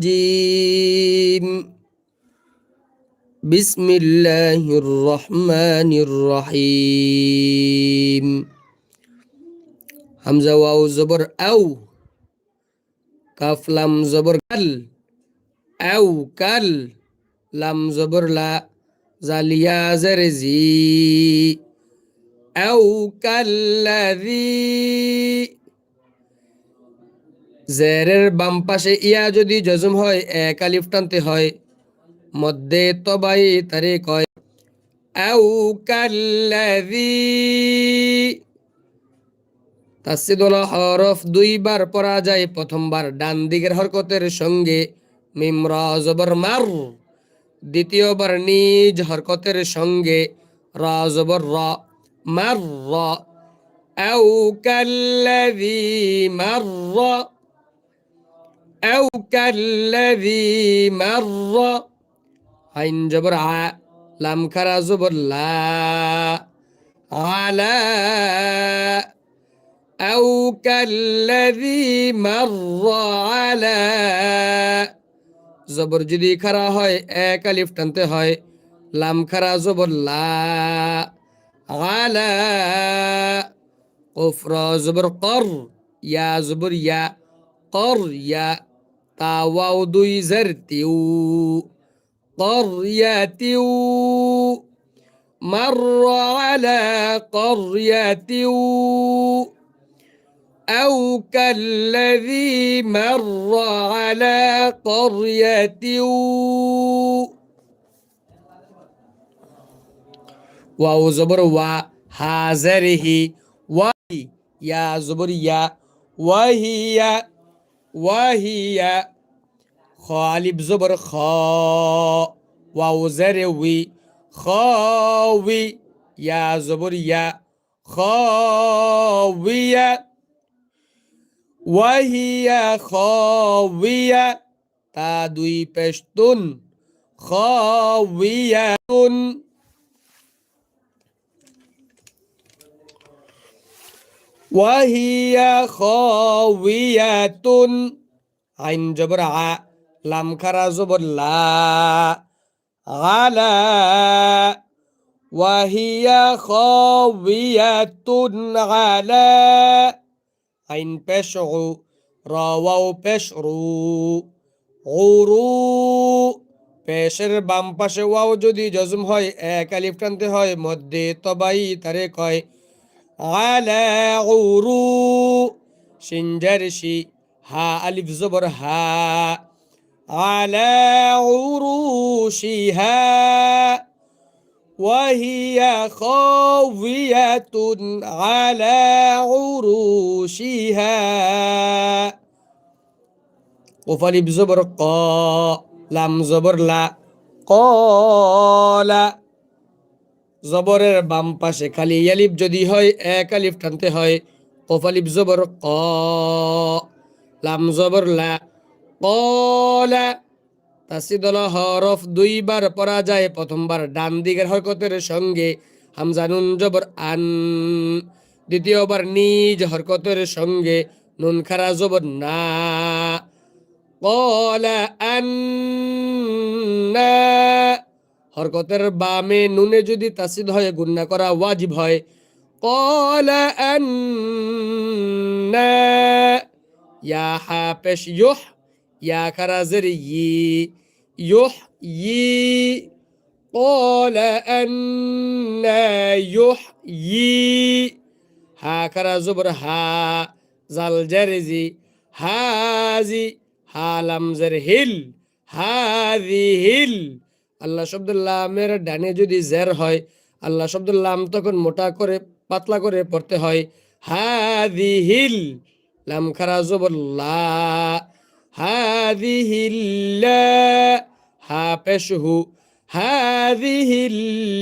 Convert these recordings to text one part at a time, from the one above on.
الرجيم. بسم الله الرحمن الرحيم. حمزة واو زبر أو. كاف لام زبر كل. أو كل. لام زبر لا. زاليا زرزي. أو كالذي. জেরের বাম পাশে ইয়া যদি জজম হয়, এক আলিফ টানতে হয়। মধ্যে তবাই তারে কয় আউ কাল্লাযী তাসিদুল হরফ দুইবার পড়া যায়, প্রথমবার ডান দিকের হরকতের সঙ্গে। মিমরা জবর মার, দ্বিতীয়বার নিজ হরকতের সঙ্গে। রা জবর র, মার র। আউ কাল্লাযী মার أو كالذي مر عين جبر ع لام كرا زبر لا على أو كالذي مر على জবর যদি খারা হয় এক আলিফ টানতে হয় লাম খারা জবর লা আলা কফরা জবর কর ইয়া জবর ইয়া কর ইয়া تاو دوی قريتيو مر على قريتيو أو كالذي مر على قرية واو زبر و هازره وهي يا زبر يا وهي وهي خالب زبر خا واو خاوي. يا زبر يا خاوية وهي خاوية تا دوي پشتون خاوية وهي خاوية عين جبر ع لام خرا زبر لا على وهي خاوية على عين بشع راواو بشعرو غرو পেশের বাম পাশে ওয়াও যদি জজম হয় এক আলিফ টানতে হয় মধ্যে তবাই তারে কয় على عرو شنجرشي ها ألف زبر ها. على عروشها. وهي خاوية على عروشها. وفالف زبر قا لام زبر لا قال জবরের বাম পাশে, খালি ইয়ালিফ যদি হয়, এক আলিফ টানতে হয়। কফ আলিফ জবর, ক। লাম জবর, লা। কলা তাসিদল হরফ দুইবার পড়া যায়, প্রথমবার ডান দিকের হরকতের সঙ্গে। হামজানুন জবর, আন। দ্বিতীয়বার নিজ হরকতের সঙ্গে। নুন খারা জবর, না। কলা আন্না হরকতের বামে নুনে যদি তাসিদ হয় গুন্না করা ওয়াজিব হয় কলা আন্না ইয়া হা পেশ ইউহ ইয়া খারাজের ই ইউহ ই قال أن يحيي ها كرا زبر ها زال جرزي هازي ها لم زر هل هذه هل আল্লাহ শব্দুল্লাহ আমের ডানে যদি জের হয় আল্লাহ শব্দুল্লাহ আম তখন মোটা করে পাতলা করে পড়তে হয় হাদিহিল লাম খারা জবল্লা হাদিহিল্লা হা পেশহু হাদিহিল্লাহু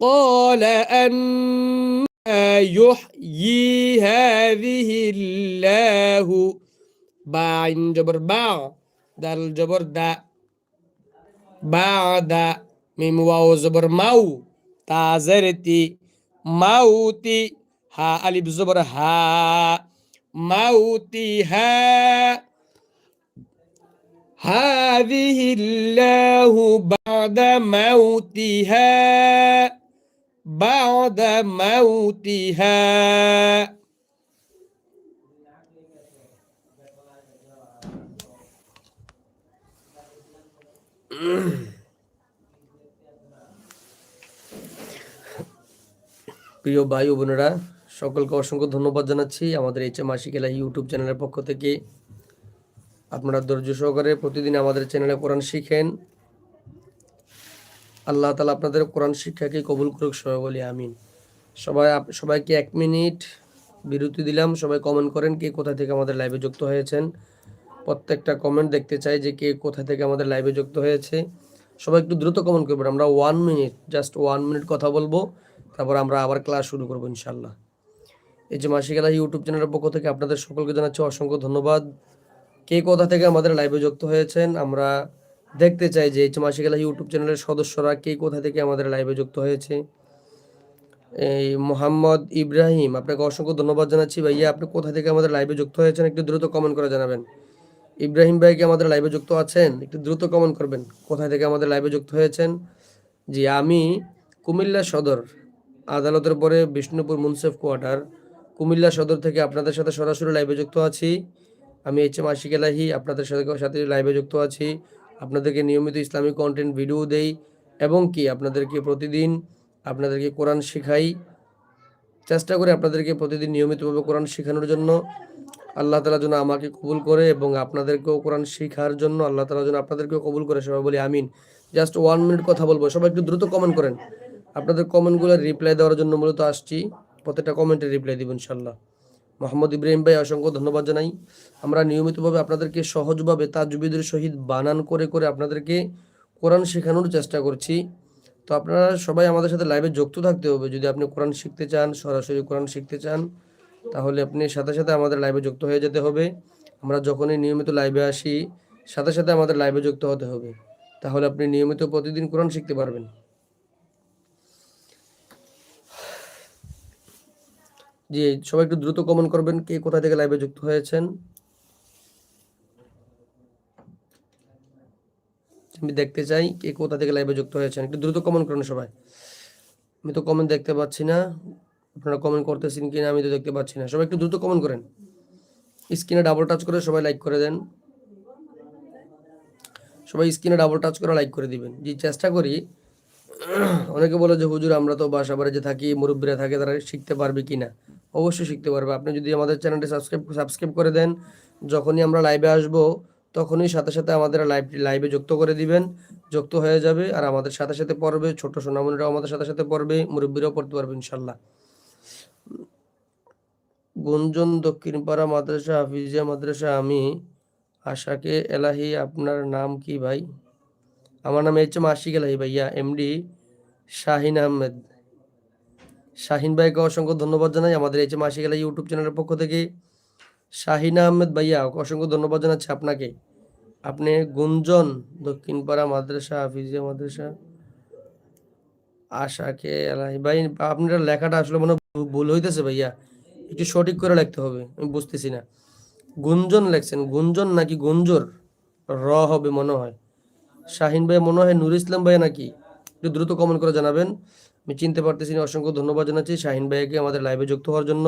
قال أن يحيي هذه الله باع جبر باع دال جبر دا বাদা মিম ওয়াও জবর মাউ তাজারতি মাউতি হা আলিফ জবর হা মাউতি হা هذه الله بعد موتها بعد موتها প্রিয় ভাই ও বোনেরা, সকলকে অসংখ্য ধন্যবাদ জানাচ্ছি আমাদের এইচ এম আশিকেলা ইউটিউব চ্যানেলের পক্ষ থেকে। আপনারা ধৈর্য সহকারে প্রতিদিন আমাদের চ্যানেলে কোরআন শিখেন। আল্লাহ তালা আপনাদের কোরআন শিক্ষাকে কবুল করুক সবাই বলি আমিন। সবাই সবাইকে এক মিনিট বিরতি দিলাম। সবাই কমেন্ট করেন কে কোথা থেকে আমাদের লাইভে যুক্ত হয়েছেন। প্রত্যেকটা কমেন্ট দেখতে চাই যে কে কোথা থেকে আমাদের লাইভে যুক্ত হয়েছে। সবাই একটু দ্রুত কমেন্ট করবেন, আমরা one minute just one minute কথা বলব, তারপর আমরা আবার ক্লাস শুরু করব ইনশাল্লাহ এই যে মাসিকালা ইউটিউব চ্যানেলের পক্ষ থেকে আপনাদের সকলকে জানাচ্ছি অসংখ্য ধন্যবাদ। কে কোথা থেকে আমাদের লাইভে যুক্ত হয়েছেন, আমরা দেখতে চাই যে এই যে মাসিকালা ইউটিউব চ্যানেলের সদস্যরা কে কোথা থেকে আমাদের লাইভে যুক্ত হয়েছে। এই মোহাম্মদ ইব্রাহিম, আপনাকে অসংখ্য ধন্যবাদ জানাচ্ছি। ভাইয়া, আপনি কোথা থেকে আমাদের লাইভে যুক্ত হয়েছেন, একটু দ্রুত কমেন্ট করে জানাবেন। ইব্রাহিম ভাই কি আমাদের লাইভে যুক্ত আছেন? একটু দ্রুত কমেন্ট করবেন। কোথায় থেকে আমাদের লাইভে যুক্ত হয়েছেন? জি, আমি কুমিল্লা সদর, আদালতের পরে বিষ্ণুপুর মুন্সেফ কোয়ার্টার কুমিল্লা সদর থেকে আপনাদের সাথে সরাসরি লাইভে যুক্ত আছি। আমি এইচ এম আশিক এলাহি আপনাদের সাথে সাথে লাইভে যুক্ত আছি। আপনাদেরকে নিয়মিত ইসলামিক কন্টেন্ট ভিডিও দেই। এবং কি, আপনাদেরকে প্রতিদিন আপনাদেরকে কোরআন শেখাই। চেষ্টা করি আপনাদেরকে প্রতিদিন নিয়মিতভাবে কোরআন শেখানোর জন্য। আল্লাহ তালা যেন আমাকে কবুল করে এবং আপনাদেরকেও কোরআন শেখার জন্য আল্লাহ তালা যেন আপনাদেরকেও কবুল করে। সবাই বলি আমিন। জাস্ট ওয়ান মিনিট কথা বলব। সবাই একটু দ্রুত কমেন্ট করেন। আপনাদের কমেন্টগুলো রিপ্লাই দেওয়ার জন্য মূলত আসছি। প্রত্যেকটা কমেন্টে রিপ্লাই দিব ইনশাল্লাহ মোহাম্মদ ইব্রাহিম ভাই, অসংখ্য ধন্যবাদ জানাই। আমরা নিয়মিতভাবে আপনাদেরকে সহজভাবে তাজবিদের সহিত বানান করে করে আপনাদেরকে কোরআন শেখানোর চেষ্টা করছি। তো আপনারা সবাই আমাদের সাথে লাইভে যুক্ত থাকতে হবে। যদি আপনি কোরআন শিখতে চান, সরাসরি কোরআন শিখতে চান, তাহলে আপনি সাথে সাথে আমাদের লাইভে যুক্ত হয়ে যেতে হবে। আমরা যখনই নিয়মিত লাইভে আসি, সাথে সাথে আমাদের লাইভে যুক্ত হতে হবে। তাহলে আপনি নিয়মিত প্রতিদিন কোরআন শিখতে পারবেন। জি, সবাই একটু দ্রুত কমেন্ট করবেন কে কোথা থেকে লাইভে যুক্ত হয়েছেন। আমি দেখতে চাই কে কোথা থেকে লাইভে যুক্ত হয়েছেন। একটু দ্রুত কমেন্ট করুন সবাই। আমি তো কমেন্ট দেখতে পাচ্ছি না। আপনারা কমেন্ট করতেছেন কিনা আমি তো দেখতে পাচ্ছি না। সবাই একটু দ্রুত কমেন্ট করেন। স্ক্রিনে ডাবল টাচ করে সবাই লাইক করে দেন। সবাই স্ক্রিনে ডাবল টাচ করে লাইক করে দিবেন। জি, চেষ্টা করি। অনেকে বলে যে, হুজুর, আমরা তো বাসা বাড়িতে থাকি, মুরব্বীরা থাকে, তারা শিখতে পারবে কি না? অবশ্যই শিখতে পারবে। আপনি যদি আমাদের চ্যানেলটি সাবস্ক্রাইব সাবস্ক্রাইব করে দেন, যখনই আমরা লাইভে আসব তখনই সাথে সাথে আমাদের লাইভ লাইভে যুক্ত করে দিবেন। যুক্ত হয়ে যাবে আর আমাদের সাথে সাথে পড়বে, ছোট সোনামণিরাও আমাদের সাথে সাথে পড়বে, মুরব্বীরাও পড়তে পারবে ইনশাল্লাহ। গুঞ্জন দক্ষিণপাড়া মাদ্রাসা, হাফিজিয়া মাদ্রাসা, আমি আশাকে এলাহি, আপনার নাম কি ভাই? আমার নাম এইচ এম আশিক এলাহি ভাইয়া এমডি শাহিন আহমেদ। শাহিন ভাইকে অসংখ্য ধন্যবাদ জানাই। আমাদের H M Ashik Elahi YouTube চ্যানেলের পক্ষ থেকে শাহিন আহমেদ ভাইয়া, অসংখ্য ধন্যবাদ জানাচ্ছি আপনাকে। আপনি গুঞ্জন, দক্ষিণপাড়া মাদ্রাসা, হাফিজিয়া মাদ্রাসা, আশাকে এলাহি। ভাই, আপনার লেখাটা আসলে মনে ভুল হইতেছে ভাইয়া। একটু সঠিক করে লিখতে হবে, আমি বুঝতেছি না। গুঞ্জন লেখছেন, গুঞ্জন নাকি গুঞ্জর? র হবে মনে হয়। শাহিন ভাই মনে হয় নুর ইসলাম ভাই নাকি? একটু দ্রুত কমেন্ট করে জানাবেন। আমি চিনতে পারতেছি না, অসংখ্য ধন্যবাদ জানাচ্ছি শাহিন ভাইকে আমাদের লাইভে যুক্ত হওয়ার জন্য।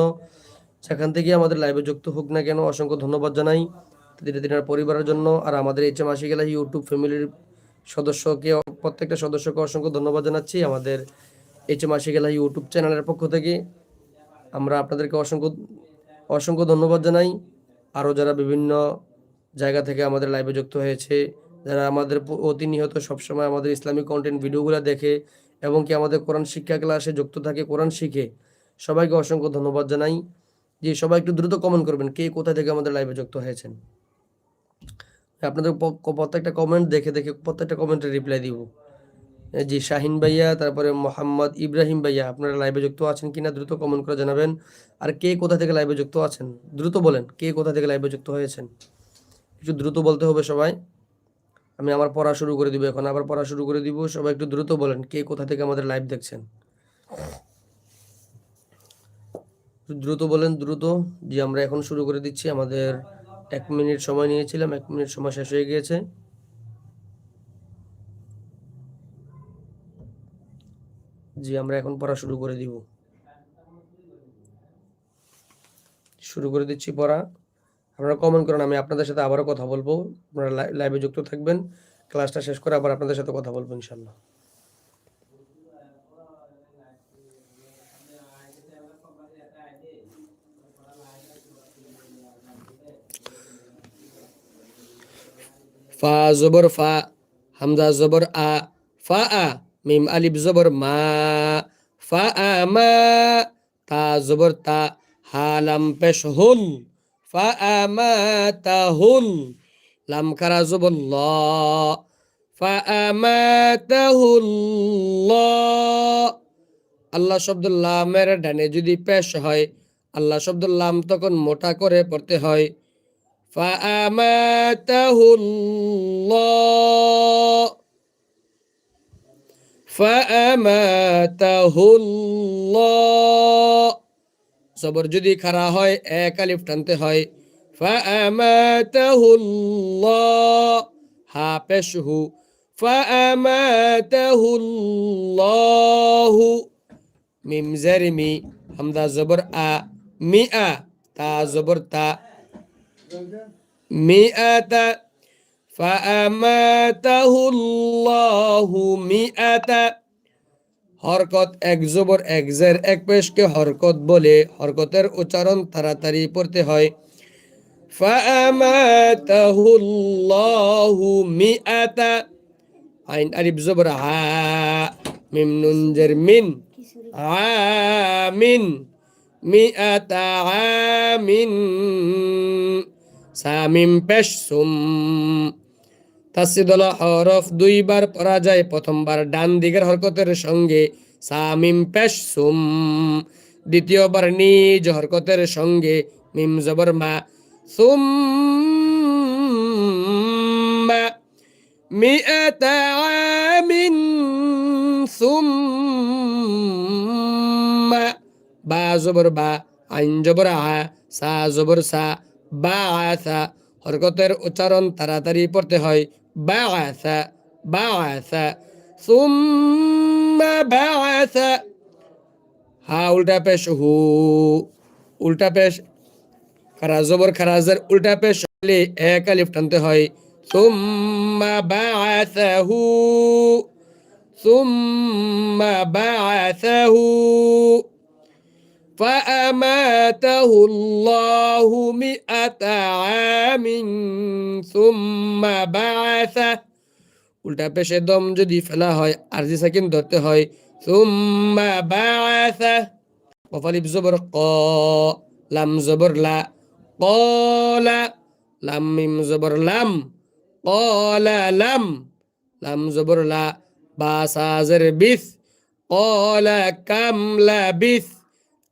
সেখান থেকে আমাদের লাইভে যুক্ত হোক না কেন, অসংখ্য ধন্যবাদ জানাই। ধীরে ধীরে পরিবারের জন্য আর আমাদের এইচ এম আশি গেলা ইউটিউব ফ্যামিলির সদস্যকে, প্রত্যেকটা সদস্যকে অসংখ্য ধন্যবাদ জানাচ্ছি আমাদের এইচ এম আশি গেলা ইউটিউব চ্যানেলের পক্ষ থেকে। আমরা আপনাদেরকে অসংখ্য অসংখ্য ধন্যবাদ জানাই। আরও যারা বিভিন্ন জায়গা থেকে আমাদের লাইভে যুক্ত হয়েছে, যারা আমাদের প্রতিনিয়ত সবসময় আমাদের ইসলামিক কন্টেন্ট ভিডিওগুলো দেখে এবং কি আমাদের কোরআন শিক্ষা ক্লাসে যুক্ত থাকে, কোরআন শিখে, সবাইকে অসংখ্য ধন্যবাদ জানাই। যে সবাই একটু দ্রুত কমেন্ট করবেন, কে কোথা থেকে আমাদের লাইভে যুক্ত হয়েছেন। আপনাদের প্রত্যেকটা কমেন্ট দেখে দেখে প্রত্যেকটা কমেন্টের রিপ্লাই দিব। জি শাহিন ভাইয়া, তারপরে মোহাম্মদ ইব্রাহিম ভাইয়া, আপনারা লাইভে যুক্ত আছেন কিনা দ্রুত কমেন্ট করে জানাবেন। আর কে কোথা থেকে লাইভে যুক্ত আছেন? দ্রুত বলেন, কে কোথা থেকে লাইভে যুক্ত হয়েছেন? একটু দ্রুত বলতে হবে সবাই। আমি আমার পড়া শুরু করে দিব এখন, আবার পড়া শুরু করে দিব। সবাই একটু দ্রুত বলেন, কে কোথা থেকে আমাদের লাইভ দেখছেন? দ্রুত বলেন, দ্রুত, যে আমরা এখন শুরু করে দিচ্ছি। আমাদের এক মিনিট সময় নিয়েছিলাম, এক মিনিট সময় শেষ হয়ে গিয়েছে। জি, আমরা এখন পড়া শুরু করে দিব। শুরু করে দিচ্ছি পড়া। আপনারা কমেন্ট করেন, আমি আপনাদের সাথে আবারও কথা বলব। আপনারা লাইভে যুক্ত থাকবেন। ক্লাসটা শেষ করে আবার আপনাদের সাথে কথা বলব ইনশাল্লাহ ফা জবর ফা হামজা জবর আ ফা আ মিম আলিফ জবর মা ফা আ মা তা জবর তা হালাম পেশ হুল ফা আ মা তা হুল লাম খারা জবর ল ফা আ মা তা হুল ল আল্লাহ শব্দ লামের ডানে যদি পেশ হয়, আল্লাহ শব্দ লাম তখন মোটা করে পড়তে হয়। فأماته الله فأماته الله জবর যদি খারা হয় এক আলিফ টানতে হয় فأماته الله হা পেশহু فأماته الله মিম জারিমি হামদা জবর আ মিআ তা জবর তা مئة فأماته الله مئة হরকত এক জবর এক জের এক পেশকে হরকত বলে হরকতের উচ্চারণ তাড়াতাড়ি পড়তে হয় فأماته الله مئة আইন আলিফ জবর হা মিম নুন জের মিন আমিন মিআতা আমিন সামিম পেশ সুম তাসিদল হরফ দুইবার পড়া যায়, প্রথমবার ডান দিকের হরকতের সঙ্গে সামিম পেশ সুম দ্বিতীয়বার নিজ হরকতের সঙ্গে মিম জবর মা। সুম মিআতা আমিন। সুম্মা বা জবর বা, আইন জবর আ, সা জবর সা। বা আসা হরকতের উচ্চারণ তাড়াতাড়ি পড়তে হয় বা আসা বা আসা সুম্মা বা আসা হা উল্টা পেশ হু উল্টা পেশ খারা জবর খারাজের উল্টা পেশ হলে এক আলিফ টানতে হয় সুম্মা বা আসা ثم بعثه فأماته الله مئة عام ثم بعثه উল্টা পেশে দম যদি ফেলা হয় আরজি সাকিন ধরতে হয় সুম্মা বাআসা কফালিফ জবর ক লাম জবর লা কলা লাম মিম জবর লাম কলা লাম লাম জবর লা বা সাজের বিস কলা কাম লাবিস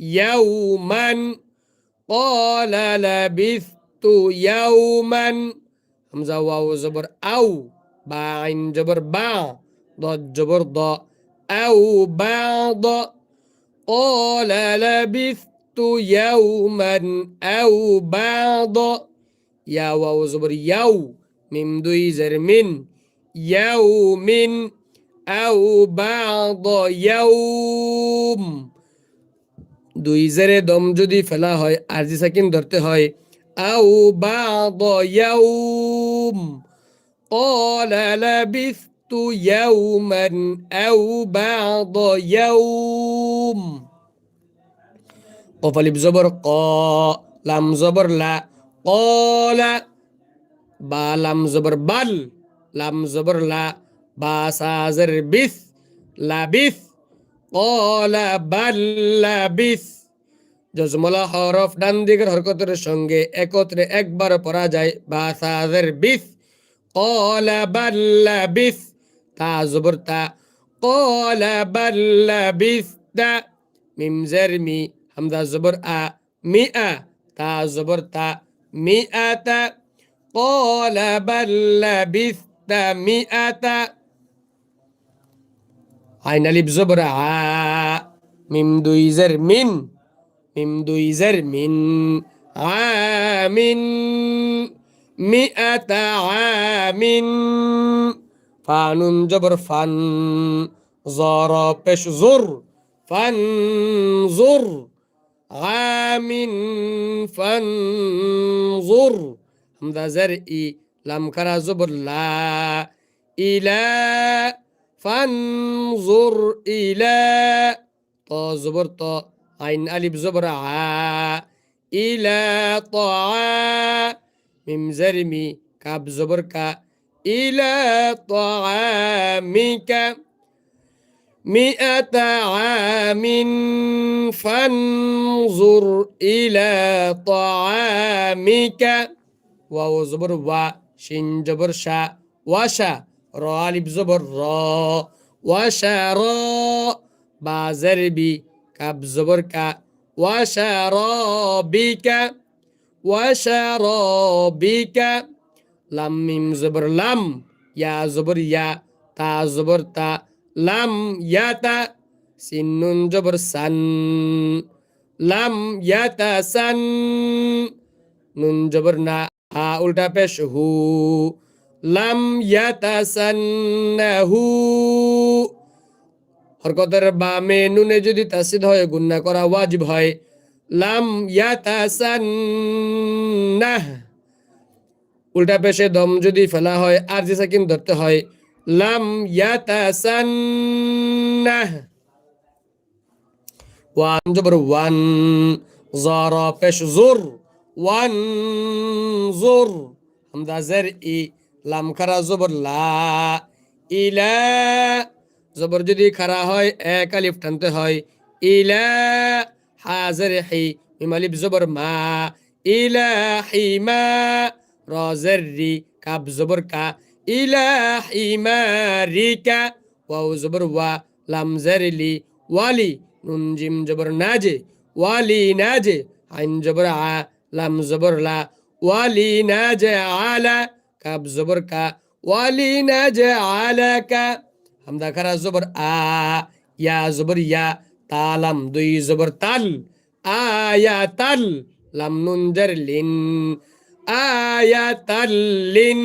يوما. قال لبثت يوما. همزة واو زبر أو باع جبر باع ضد جبر ضاء أو بعض قال لبثت يوما أو بعض يا واو زبر يو. ميم دوي زر من يوم أو بعض يوم. দুই জেরে দম যদি ফেলা হয় আরজি সাকিন ধরতে হয় আউ বাদ ইয়াউম قال لبثت يوما أو بعض يوم قفل بزبر قا لام زبر لا قال با لام زبر بل لام زبر لا با سازر بث لبث কলা বাল্লাবিস যজমলা হরফ ডান দিকের হরকতের সঙ্গে একত্রে একবার পড়া যায় বা সাজের বিস কলা বাল্লাবিস তা জবর তা। কলা বাল্লাবিস তা। মিমজের মি হামদা জবর আ। মি আ তা জবর তা। মি আ তা কলা বাল্লাবিস তা। عين ألف زبرة. ع ميم دوي زر من ميم دوي زر من عام مئة عام فانون جبر فان. زار بش زر. فانظر عام فانظر همذا زرئي لم كرا زبر لا. إله فانظر إلى ط زبر ط عين ألف زبر ع إلى طعا ميم زرمي كاب زبر كا إلى طعامك مئة عام فانظر إلى طعامك واو زبر وا شين زبر شا وشا র আলিফ জবর র ওয়াশা র বা জারবি কাব জবর কা ওয়াশা র বিকা ওয়াশা বিকা লাম মিম জবর লাম, ইয়া জবর ইয়া, তা জবর তা, লাম ইয়াতা সিন্নুন জবর সান, লাম ইয়াতা সান, নুন জবর না, হা, উল্টা পেশ হু লাম ইয়াতাসান্নাহু হরকতের বামে নুনে যদি তাসিদ হয় গুন্না করা ওয়াজিব হয়। লাম ইয়াতাসান্নাহ উল্টা পেশে দম যদি ফেলা হয় আর যে সাকিন ধরতে হয়। লাম ইয়াতাসান্নাহ ওয়ান জবর ওয়ান, জারা পেশ জুর ওয়ানজুর হামদা জের ই। লাম খারা জবর লা ইলা। যদি খারা হয়, এক আলিফ টানতে হয়। ইলা হাজের হি, মিম আলিফ জবর মা। ইলা রজের রি কাব জবর কা। ইলা লাম নাজে নাজে আ, লাম জবর লা। ওয়ালি না আলা কাব জবর কা ওয়ালিনা যে আলাকা হামদা খারা জবর আ ইয়া জবর ইয়া তালাম দুই জবর তাল আয়া তাল লাম নুন জার লিন আয়া তাল লিন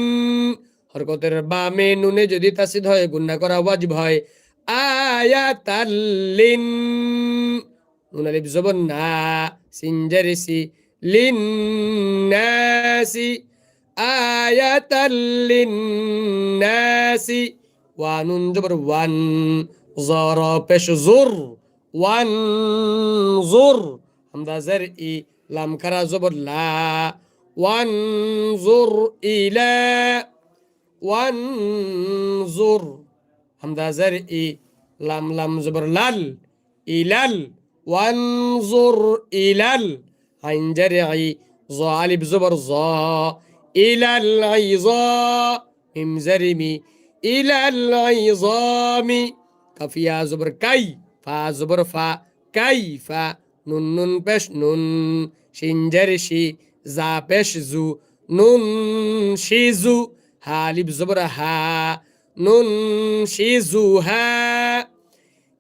হরকতের বামে নুনে যদি তাসিদ হয় গুন্না করা ওয়াজিব হয় আয়া তাল লিন নুন আলিফ জবর না সিনজারিসি লিন নাসি آية للناس. وانون جبر وأن زار بش زر وأن زر. همدا زرئي لم كرا زبر لا. وانظر إلى. وانظر زر. اي لم لم زبر لال. إلال. وانظر إلال. عين جرعي ظالب زبر ظا. ইলাল ইম জারিমি ইলাল ইজামি কাফিয়া জবর কাই ফা জবর ফা কাই ফা নুন নুন পেশ নুন শিন জারিশি জা পেশ জু নুন শিজু হালিব জবর হা নুন শিজু হা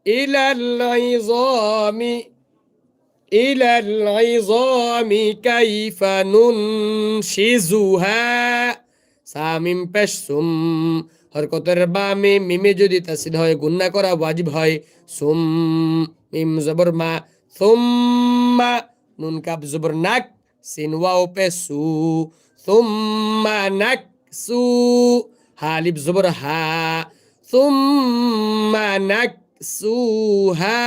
ইলাল ইজামি إلى العظام كيف ننشزها সামিম পেশ সুম হরকতের বামে মিমে যদি তাসিদ হয় গুন্না করা ওয়াজিব হয় সুম মিম জবর মা সুম্মা নুন কাব জবর নাক সিন ওয়াও পে সু সুম্মা নাক সু হালিব জবর হা সুম্মা নাক সু হা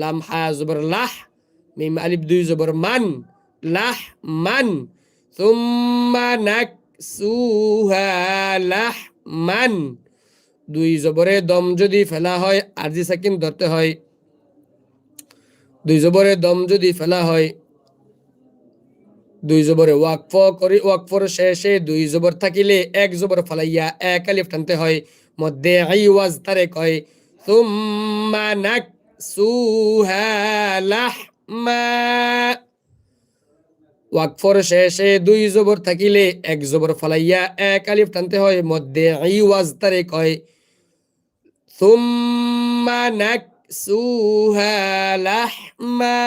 লাম হা জবর লাহ মিম আলিফ দুই জবর মান লাহ মান সুম্মা নাকসুহা লাহ মান দুই জবরে দম যদি ফেলা হয়, আরজি সাকিন ধরতে হয়। দুই জবরে দম যদি ফেলা হয়, দুই জবরে ওয়াকফ করি, ওয়াকফর শেষে দুই জবর থাকিলে এক জবর ফালাইয়া এক আলিফ টানতে হয়। মধ্যে আই ওয়াজ তারে কয় সুম্মা নাকসুহা লাহমা। ওয়াকফর শেষে দুই জবর থাকিলে এক জবর ফালাইয়া এক আলিফ টানতে হয়, মধ্যে আই ওয়াজ তারে কয় সুম্মা নাকসুহা লাহমা।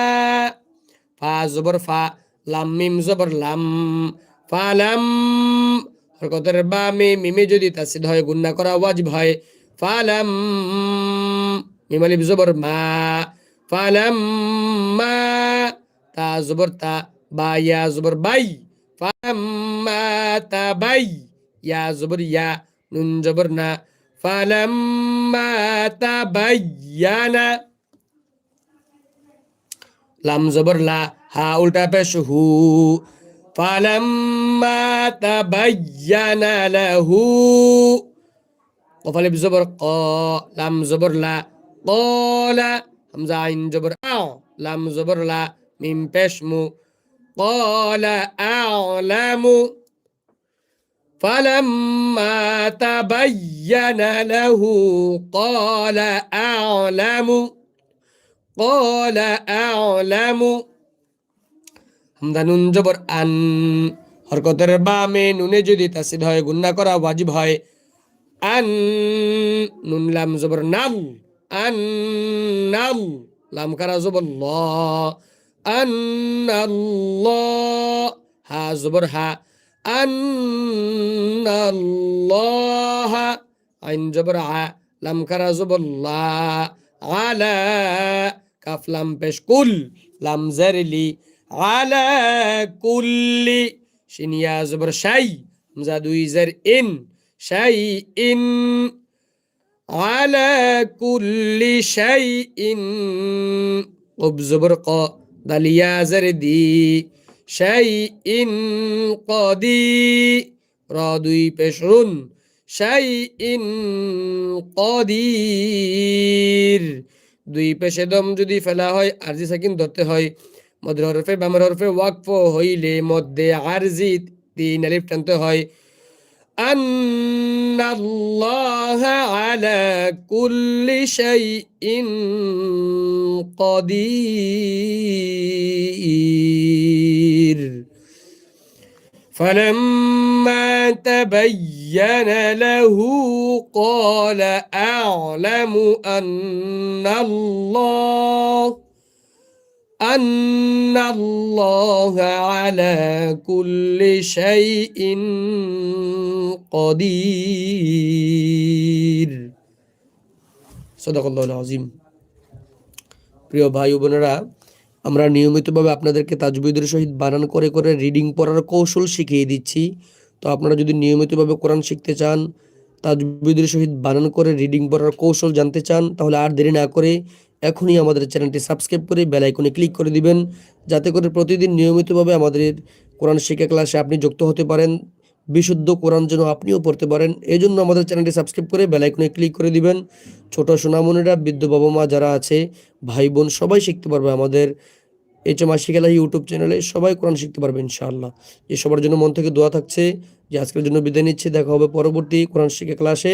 ফা জবর ফা, লাম মিম জবর লাম। ফালাম হরকতের বা মিমে যদি তাসিদ হয় গুন্না করা ওয়াজিব হয়। ফালাম মিম আলিফ জবর মা ফালাম মা তা জবর তা বা ইয়া জবর বাই ফালাম মা তা বাই ইয়া জবর ইয়া নুন জবর না ফালাম মা তা বাইয়ানা লাম জবর লা হা উল্টা পেশ হু ফালাম্মা তাবায়্যানা লাহু কফ আলিফ জবর ক লাম জবর লা ক্বালা হামজা আইন জবর আ লাম জবর লা মিম পেশ মু ক্বালা আ'লামু فلما تبين له قال أعلم قال أعلم হামদা নুন জবর আন হরকতের বামে নুনে যদি তাসিদ হয় গুন্না করা ওয়াজিব হয় আন নুন লাম জবর নাম আন্নাল, লাম জবর ল আন্নাল্লাহ হা জবর হা আন্নাল্লাহ আইন জবর আ লাম কারা জবর লা, আলা, কাফ লাম পেশ কুল, লাম জারলি আলা কুল্লি শিনিয়া জবর শাই, হামজা দুই জার ইন, শাই ইন। على كل شيء قب زبر قا دال يا زر دي شيء قدي را دوي بشرن شيء قدير দুই পেশে দম যদি ফেলা হয় আরজি সাকিন ধরতে হয় মদের হরফে বামের হরফে ওয়াকফ হইলে মধ্যে আরজি তিন আলিফ টানতে হয় أن الله على كل شيء قدير. فلما تبين له قال أعلم أن الله أن الله على كل شيء قدير صدق الله العظيم প্রিয় ভাই ও বোনেরা আমরা নিয়মিতভাবে আপনাদেরকে তাজবিদের সহিত বানান করে করে রিডিং পড়ার কৌশল শিখিয়ে দিচ্ছি তো আপনারা যদি নিয়মিতভাবে কোরআন শিখতে চান তাজবিদের সহিত বানান করে রিডিং পড়ার কৌশল জানতে চান তাহলে আর দেরি না করে এখনই আমাদের চ্যানেলটি সাবস্ক্রাইব করে বেল আইকনে ক্লিক করে দিবেন, যাতে করে প্রতিদিন নিয়মিতভাবে আমাদের কোরআন শিক্ষা ক্লাসে আপনি যুক্ত হতে পারেন, বিশুদ্ধ কোরআন যেন আপনিও পড়তে পারেন। এই জন্য আমাদের চ্যানেলটি সাবস্ক্রাইব করে বেল আইকনে ক্লিক করে দিবেন। ছোট সোনামণিরা, বৃদ্ধ বাবা মা যারা আছে, ভাই বোন, সবাই শিখতে পারবে আমাদের এইচ এম আশিকালা ইউটিউব চ্যানেলে, সবাই কোরআন শিখতে পারবে ইনশাআল্লাহ। এই সবার জন্য মন থেকে দোয়া থাকছে যে আজকের জন্য বিদায় নিচ্ছে, দেখা হবে পরবর্তী কোরআন শিক্ষা ক্লাসে।